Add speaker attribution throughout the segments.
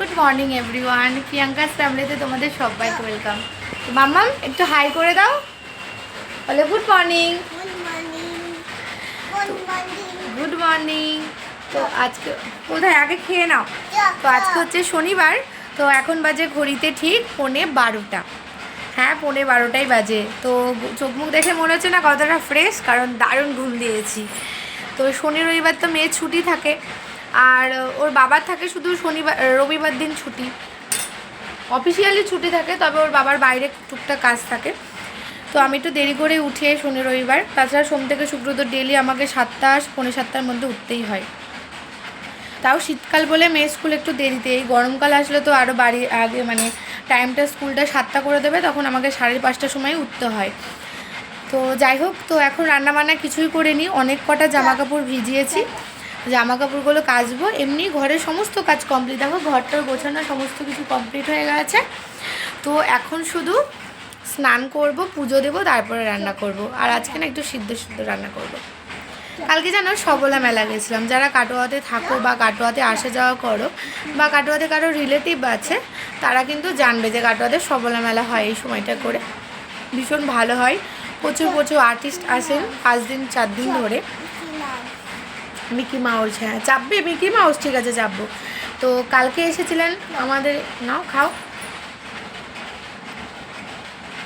Speaker 1: Good morning everyone Priyanka's ফ্যামিলিতে তোমাদের সবাইকে ওয়েলকাম তো মাম্মাম একটু হাই করে দাও। বলে গুড মর্নিং. গুড মর্নিং তো আজকে কোথায়? আগে খেয়ে নাও। তো আজকে হচ্ছে শনিবার। তো এখন বাজে ঘড়িতে ঠিক পৌনে বারোটা। হ্যাঁ পৌনে বারোটাই বাজে। তো চোখ মুখ দেখে মনে হচ্ছে না কতটা ফ্রেশ কারণ দারুণ ঘুম দিয়েছি। তো শনি রবিবার তো মেয়ের ছুটি থাকে। আর ওর বাবার থাকে শুধু শনিবার রবিবার দিন ছুটি। অফিসিয়ালি ছুটি থাকে, তবে ওর বাবার বাইরে টুকটাক কাজ থাকে। তো আমি একটু দেরি করে উঠে শনি, রবিবার। তাছাড়া সোম থেকে শুক্র তো ডেলি আমাকে সাতটা, পৌনে সাতটার মধ্যে উঠতেই হয়। তাও শীতকাল বলে মেয়ে স্কুল একটু দেরিতে। এই গরমকাল আসলে তো আরও বাড়ি আগে মানে টাইমটা স্কুলটা সাতটা করে দেবে, তখন আমাকে সাড়ে পাঁচটার সময় উঠতে হয়। তো যাই হোক, তো এখন রান্নাবান্না কিছুই করিনি। অনেক কটা জামা কাপড় ভিজিয়েছি। জামা কাপড়গুলো কাচবো, এমনি ঘরের সমস্ত কাজ কমপ্লিট দেখো, ঘরটার গোছানো সমস্ত কিছু কমপ্লিট হয়ে গেছে। তো এখন শুধু স্নান করব, পুজো দেবো, তারপরে রান্না করব। আর আজকে না একটু সিদ্ধ সিদ্ধ রান্না করব। কালকে জানো সবলা মেলা গেছিলাম। যারা কাটোয়াতে থাকো বা কাটোয়াতে আসা যাওয়া করো বা কাটোয়াতে কারও রিলেটিভ আছে, তারা কিন্তু জানবে যে কাটোয়াতে সবলা মেলা হয় এই সময়টা করে। ভীষণ ভালো হয়। প্রচুর প্রচুর আর্টিস্ট আসেন পাঁচ দিন, চার দিন ধরে। মিকি মাউস হ্যাঁ চাপবে মিকি মাউস ঠিক আছে, চাপবো। তো কালকে এসেছিলেন আমাদের, নাও, খাও।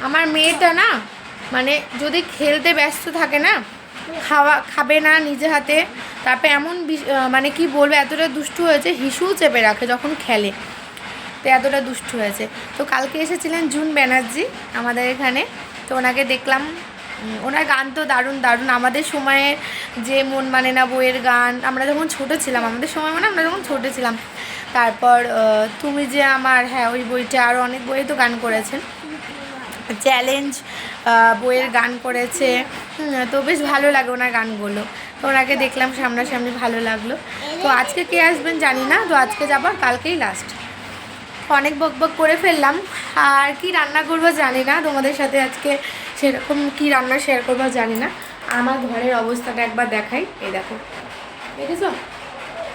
Speaker 1: আমার মেয়েটা না মানে যদি খেলতে ব্যস্ত থাকে না, খাওয়া, খাবে না নিজে হাতে, তারপরে এমন মানে কি বলব, এতটা দুষ্টু হয়েছে হিসুও চেপে রাখে যখন খেলে। তো এতটা দুষ্টু হয়েছে। তো কালকে এসেছিলেন জুন ব্যানার্জি আমাদের এখানে, তো ওনাকে দেখলাম ওনার গান তো দারুণ দারুণ। আমাদের সময়ে যে মন মানে না বইয়ের গান, আমরা যখন ছোটো ছিলাম, আমাদের সময় মানে আমরা যখন ছোটো ছিলাম, তারপর তুমি যে আমার হ্যাঁ ওই বইটা আরও অনেক বইয়ে তো গান করেছেন। চ্যালেঞ্জ বইয়ের গান করেছে। তো বেশ ভালো লাগে ওনার গানগুলো। তো ওনাকে দেখলাম সামনাসামনি, ভালো লাগল। তো আজকে কে আসবেন জানি না, তো আজকে যাবার কালকেই লাস্ট অনেক বক বক করে ফেললাম। আর কি রান্না করব জানি না, তোমাদের সাথে আজকে সেরকম কি রান্না শেয়ার করব জানি না। আমার ঘরের অবস্থাটা একবার দেখাই। এই দেখো। দেখেছ?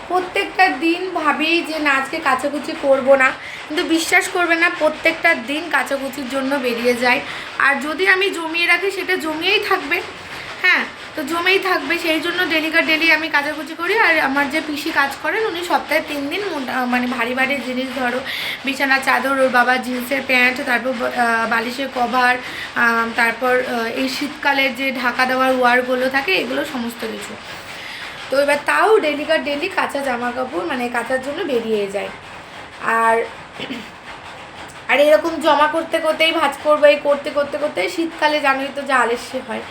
Speaker 1: প্রত্যেকটা দিন ভাবি যে না, আজকে কাচাকুচি করব না। কিন্তু বিশ্বাস করবে না, প্রত্যেকটা দিন কাচাকুচির জন্য বেরিয়ে যায়। আর যদি আমি জমিয়ে রাখি, সেটা জমিয়েই থাকবে। তো জমেই থাকবে, সেই জন্য ডেলিকার ডেলি আমি কাচাকুচি করি। আর আমার যে পিসি কাজ করেন, উনি সপ্তাহে তিন দিন মানে ভারী ভারী জিনিস, ধরো বিছানা, চাদর, ওর বাবা জিন্সের প্যান্ট, তারপর বালিশের কভার তারপর এই শীতকালের যে ঢাকা দেওয়ার ওয়ারগুলো থাকে, এগুলো সমস্ত কিছু। তো এবার তাও ডেলিকার ডেলি কাঁচা জামা কাপড় মানে কাচার জন্য বেরিয়ে যায়। আর আর এরকম জমা করতে করতেই, ভাজ করব, এই করতে করতে করতে শীতকালে জানোই তো যা আলস্য হয়।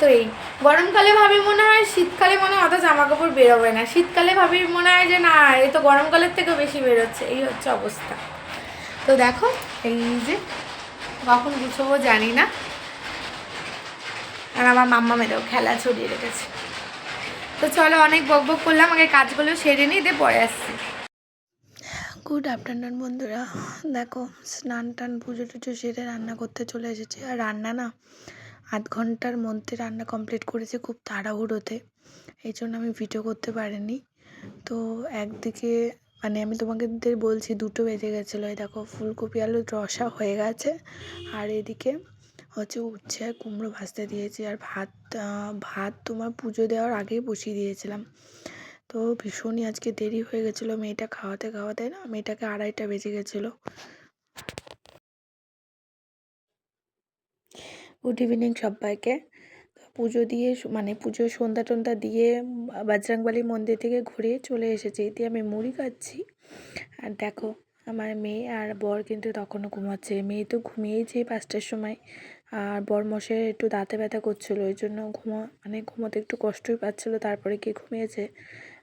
Speaker 1: তো এই গরমকালে ভাবি মনে হয় শীতকালে মনে হয় অত জামা কাপড় বেরোবে না। শীতকালে ভাবি মনে হয় যে, না এই তো গরমকালের থেকেও বেশি বেরোচ্ছে। এই হচ্ছে অবস্থা। তো দেখো, এই যে, কখন গুছবো জানি না। আর আমার মাম্মা মেয়েরাও খেলা ছড়িয়ে রেখেছে। তো চলো, অনেক বক বক করলাম, আগে কাজগুলো সেরে নিই, দিয়ে পরে আসছি। গুড আফটারনুন বন্ধুরা। দেখো স্নান টান পুজো টুজো সেরে রান্না করতে চলে এসেছি। আর রান্না না আধ ঘণ্টার মধ্যে রান্না কমপ্লিট করেছি খুব তাড়াহুড়োতে। এই জন্য আমি ভিডিও করতে পারিনি। তো একদিকে মানে আমি তোমাকে বলছি দুটো বেজে গেছিল, এই দেখো ফুলকপি আলু রসা হয়ে গেছে। আর এদিকে হচ্ছে উচ্ছে আর কুমড়ো ভাজতে দিয়েছি। আর ভাত ভাত তোমার পুজো দেওয়ার আগেই বসিয়ে দিয়েছিলাম। তো ভীষণই আজকে দেরি হয়ে গেছিল মেয়েটা খাওয়াতে খাওয়াতে, না? মেয়েটাকে আড়াইটা বেজে গেছিল। গুড ইভিনিং সবাইকে। পুজো দিয়ে মানে পুজো সন্ধ্যা টন্ধ্যা দিয়ে বাজরাংবালি মন্দির থেকে ঘুরে চলে এসেছি। দিয়ে আমি মুড়ি খাচ্ছি। আর দেখো, আমার মেয়ে আর বর কিন্তু তখনও ঘুমাচ্ছে। মেয়ে তো ঘুমিয়েছে পাঁচটার সময়। আর বর মশাই একটু দাঁতে ব্যথা করছিল, ওই জন্য ঘুমো মানে ঘুমোতে একটু কষ্টই পাচ্ছিলো, তারপরে কি ঘুমিয়েছে?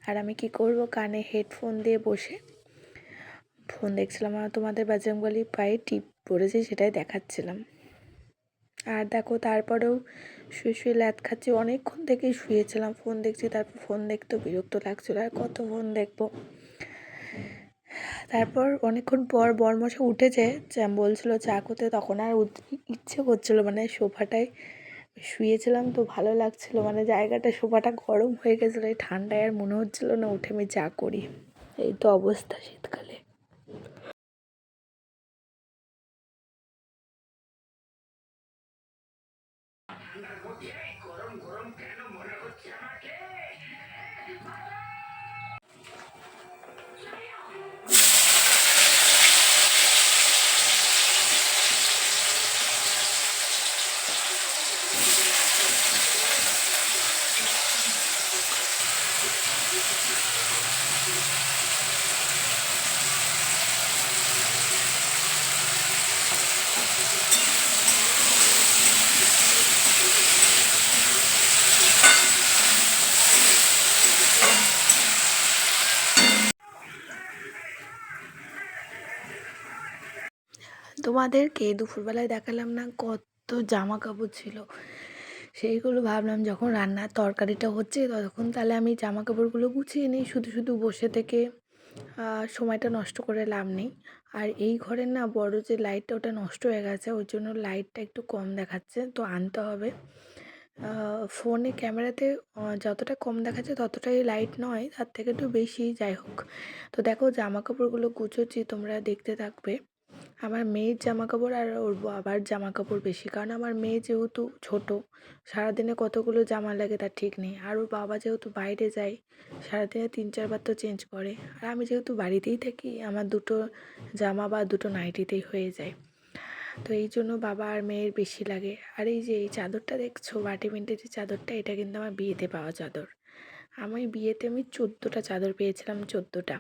Speaker 1: আর আমি কি করব? কানে হেডফোন দিয়ে বসে ফোন দেখছিলাম। আর তোমাদের বাজরাংবালি পায়ে টিপ পড়েছে, সেটাই দেখাচ্ছিলাম। আর দেখো তারপরেও শুয়ে শুয়ে ল্যাদ খাচ্ছি। অনেকক্ষণ থেকেই শুয়েছিলাম। ফোন দেখছি, তারপর ফোন দেখতেও বিরক্ত লাগছিল। আর কত ফোন দেখব? তারপর অনেকক্ষণ পর বরমশা উঠেছে বলছিল চা করতে তখন আর ইচ্ছে করছিল মানে সোফাটায় শুয়েছিলাম তো ভালো লাগছিল। মানে জায়গাটা, সোফাটা গরম হয়ে গেছিল, এই ঠান্ডায় আর মনে হচ্ছিল না উঠে আমি চা করি। এই তো অবস্থা শীতকালে। মনে হচ্ছে Thank you.
Speaker 2: তোমাদেরকে দুপুরবেলায় দেখালাম না কত জামা কাপড় ছিল। সেইগুলো ভাবলাম যখন রান্নার তরকারিটা হচ্ছে তখন তাহলে আমি জামা কাপড়গুলো গুছিয়ে নিই, শুধু শুধু বসে থেকে সময়টা নষ্ট করে লাভ নেই। আর এই ঘরের না বড় যে লাইটটা ওটা নষ্ট হয়ে গেছে, ওই জন্য লাইটটা একটু কম দেখাচ্ছে, তো আনতে হবে। ফোনে ক্যামেরাতে যতটা কম দেখাচ্ছে ততটাই লাইট নয়, তার থেকে একটু বেশি। যাই হোক, তো দেখো জামা কাপড়গুলো গুছোচ্ছি, তোমরা দেখতে থাকবে। আমার মেয়ের জামা কাপড় আর ওর বাবার জামা কাপড় বেশি, কারণ আমার মেয়ে যেহেতু ছোট, সারাদিনে কতগুলো জামা লাগে তার ঠিক নেই। আর ওর বাবা যেহেতু বাইরে যায়, সারাদিনে তিন, চারবার তো চেঞ্জ করে। আর আমি যেহেতু বাড়িতেই থাকি, আমার দুটো জামা বা দুটো নাইটিতেই হয়ে যায়। তো এই জন্য বাবা আর মেয়ের বেশি লাগে। আর এই যে এই চাদরটা দেখছ বাটিমেন্টের যে চাদরটা এটা কিন্তু আমার বিয়েতে পাওয়া চাদর। আমি বিয়েতে আমি চোদ্দোটা চাদর পেয়েছিলাম চোদ্দোটা।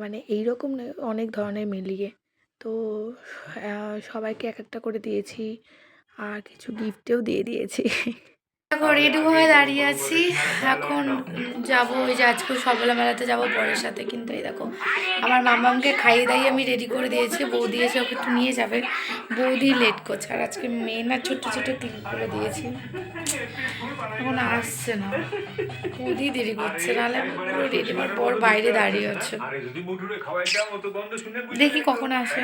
Speaker 2: মানে এইরকম নয়, অনেক ধরনের মিলিয়ে। তো সবাইকে এক একটা করে দিয়েছি আর কিছু গিফটেও দিয়ে দিয়েছি। এখন রেডি হয়ে দাঁড়িয়ে আছি। এখন যাব ওই যে আজকে সবলা মেলাতে যাব বরের সাথে। কিন্তু এই দেখো আমার মামামকে খাইয়ে দাইয়ে আমি রেডি করে দিয়েছি। বৌদি এসে ওকে একটু নিয়ে যাবে। বৌদি লেট করছে। আর আজকে মেয়ে না ছোট্ট ছোট্ট করে দিয়েছি। এখন আসছে না। বৌদি দেরি করছে নাহলে পুরো রেডি হওয়ার পর বাইরে দাঁড়িয়ে আছে। দেখি কখন আসে।